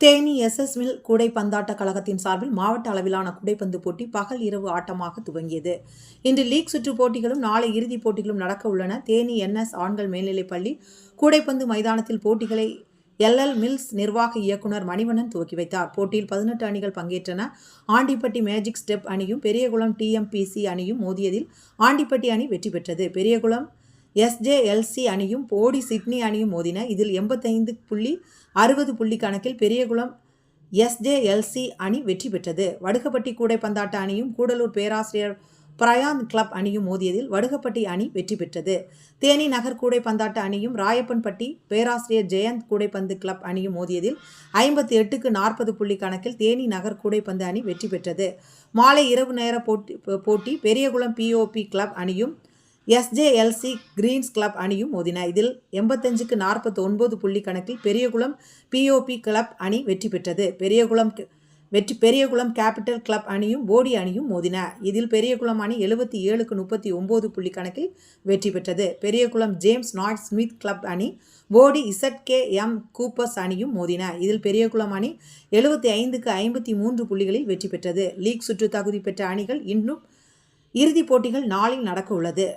Theni SS mill கூடைப்பந்தாட்ட கழகத்தின் சார்பில் மாவட்ட அளவிலான கூடைப்பந்து போட்டி பகல் இரவு ஆட்டமாக துவங்கியது. இன்று லீக் சுற்று போட்டிகளும் நாளை இறுதிப் போட்டிகளும் நடக்க உள்ளன. தேனி என்எஸ் ஆண்கள் மேல்நிலைப் பள்ளி கூடைப்பந்து மைதானத்தில் போட்டிகளை எல்எல் மில்ஸ் நிர்வாக இயக்குனர் மணிவண்ணன் துவக்கி வைத்தார். போட்டியில் பதினெட்டு அணிகள் பங்கேற்றன. ஆண்டிப்பட்டி மேஜிக் ஸ்டெப் அணியும் பெரியகுளம் டிஎம்பிசி அணியும் மோதியதில் ஆண்டிப்பட்டி அணி வெற்றி பெற்றது. பெரியகுளம் எஸ்ஜேஎல்சி அணியும் போடி சிட்னி அணியும் மோதின இதில் எண்பத்தைந்து புள்ளி அறுபது புள்ளி கணக்கில் பெரியகுளம் எஸ்ஜேஎல்சி அணி வெற்றி பெற்றது. வடுகப்பட்டி கூடைப்பந்தாட்ட அணியும் கூடலூர் பேராசிரியர் பிரயாந்த் கிளப் அணியும் மோதியதில் வடுகப்பட்டி அணி வெற்றி பெற்றது. தேனி நகர் கூடைப்பந்தாட்ட அணியும் ராயப்பன்பட்டி பேராசிரியர் ஜெயந்த் கூடைப்பந்து கிளப் அணியும் மோதியதில் ஐம்பத்தி எட்டுக்கு நாற்பது புள்ளி கணக்கில் தேனி நகர் கூடைப்பந்து அணி வெற்றி பெற்றது. மாலை இரவு நேர போட்டி போட்டி பெரியகுளம் பிஓபி கிளப் அணியும் எஸ்ஜேஎல்சி கிரீன்ஸ் கிளப் அணியும் மோதின. இதில் எண்பத்தஞ்சுக்கு நாற்பத்தி ஒன்பது புள்ளி கணக்கில் பெரியகுளம் பிஓபி கிளப் அணி வெற்றி பெற்றது. பெரியகுளம் வெற்றி பெரியகுளம் கேபிட்டல் கிளப் அணியும் போடி அணியும் மோதின. இதில் பெரியகுளம் அணி எழுபத்தி ஏழுக்கு முப்பத்தி ஒம்பது புள்ளி கணக்கில் வெற்றி பெற்றது. Periyakulam James knight Smith club அணி போடி இசட்கே எம் கூப்பர்ஸ் அணியும் மோதின. இதில் பெரியகுளம் அணி எழுபத்தி ஐந்துக்கு ஐம்பத்தி மூன்று புள்ளிகளில் வெற்றி பெற்றது. லீக் சுற்று தகுதி பெற்ற அணிகள் இன்னும் இறுதிப் போட்டிகள் நாளில் நடக்க உள்ளது